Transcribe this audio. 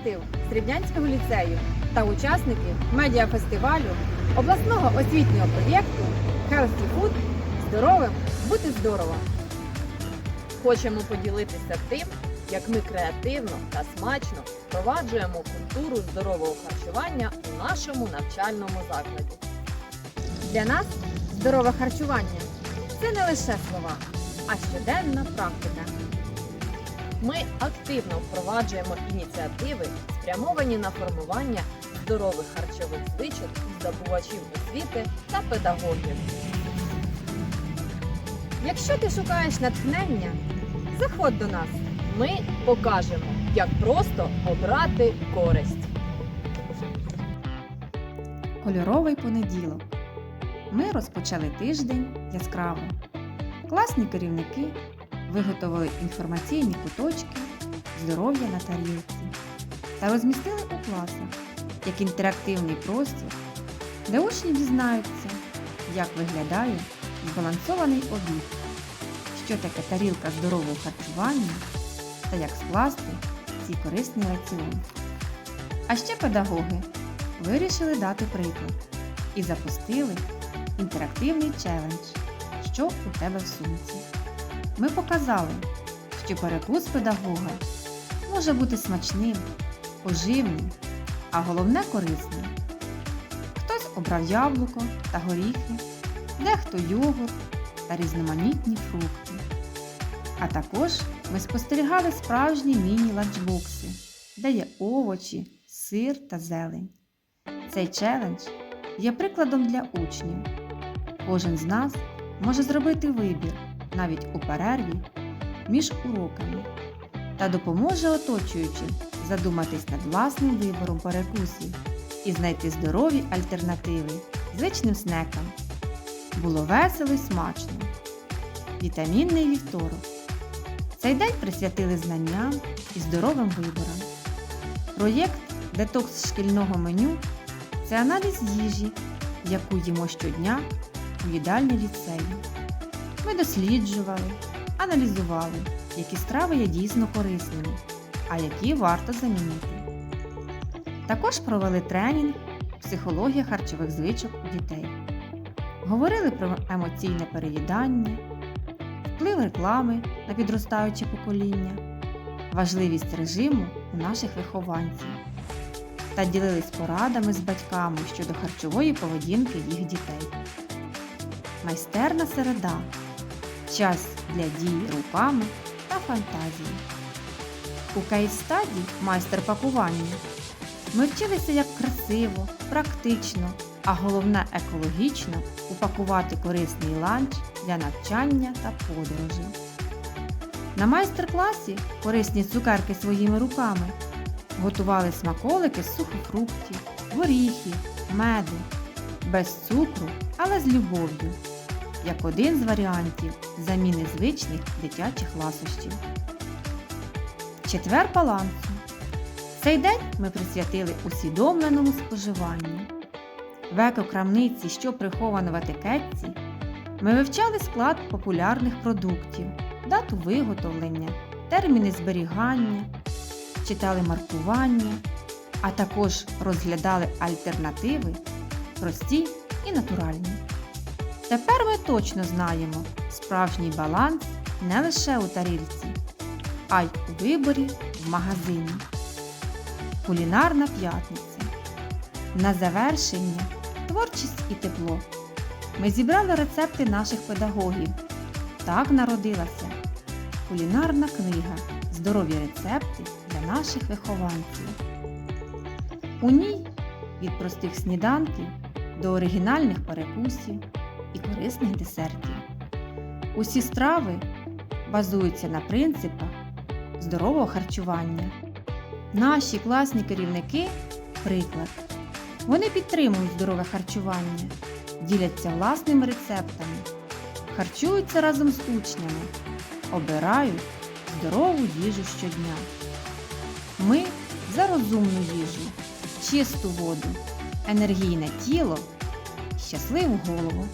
колектив Срібнянського ліцею та учасники медіафестивалю обласного освітнього проєкту Healthy Food Здоровим бути здорово. Хочемо поділитися тим, як ми креативно та смачно впроваджуємо культуру здорового харчування у нашому навчальному закладі. Для нас здорове харчування це не лише слова, а щоденна практика. Ми активно впроваджуємо ініціативи, спрямовані на формування здорових харчових звичок здобувачів освіти та педагогів. Якщо ти шукаєш натхнення, заходь до нас. Ми покажемо, як просто обрати користь. Кольоровий понеділок. Ми розпочали тиждень яскраво. Класні керівники виготовили інформаційні куточки здоров'я на тарілці та розмістили у класах як інтерактивний простір, де учні дізнаються, як виглядає збалансований обід, що таке тарілка здорового харчування та як скласти ці корисні раціони. А ще педагоги вирішили дати приклад і запустили інтерактивний челендж Що у тебе в сумці. Ми показали, що перекус педагога може бути смачним, поживним, а головне корисним. Хтось обрав яблуко та горіхи, дехто йогурт та різноманітні фрукти. А також ми спостерігали справжні міні-ланчбокси, де є овочі, сир та зелень. Цей челендж є прикладом для учнів. Кожен з нас може зробити вибір навіть у перерві між уроками та допоможе оточуючим задуматись над власним вибором перекусів і знайти здорові альтернативи звичним снекам. Було весело й смачно. Вітамінний вівторок. Цей день присвятили знанням і здоровим виборам. Проєкт Детокс шкільного меню це аналіз їжі, яку їмо щодня у їдальні ліцею. Ми досліджували, аналізували, які страви є дійсно корисними, а які варто замінити. Також провели тренінг Психологія харчових звичок у дітей. Говорили про емоційне переїдання, вплив реклами на підростаюче покоління, важливість режиму у наших вихованців та ділились порадами з батьками щодо харчової поведінки їх дітей. Майстерна середа. Час для дії руками та фантазії. У кейс-стаді майстер пакування. Ми вчилися, як красиво, практично, а головне екологічно упакувати корисний ланч для навчання та подорожей. На майстер-класі корисні цукерки своїми руками. Готували смаколики з сухофруктів, горіхів, меду, без цукру, але з любов'ю, як один з варіантів заміни звичних дитячих ласощів. Четвер балансу. Цей день ми присвятили усвідомленому споживанню. В екокрамниці, що приховано в етикетці, ми вивчали склад популярних продуктів, дату виготовлення, терміни зберігання, читали маркування, а також розглядали альтернативи прості і натуральні. Тепер ми точно знаємо справжній баланс не лише у тарілці, а й у виборі в магазині. Кулінарна п'ятниця. На завершення творчість і тепло. Ми зібрали рецепти наших педагогів. Так народилася кулінарна книга Здорові рецепти для наших вихованців. У ній від простих сніданків до оригінальних перекусів і корисних десертів. Усі страви базуються на принципах здорового харчування. Наші класні керівники приклад. Вони підтримують здорове харчування, діляться власними рецептами, харчуються разом з учнями, обирають здорову їжу щодня. Ми за розумну їжу, чисту воду, енергійне тіло, щасливу голову.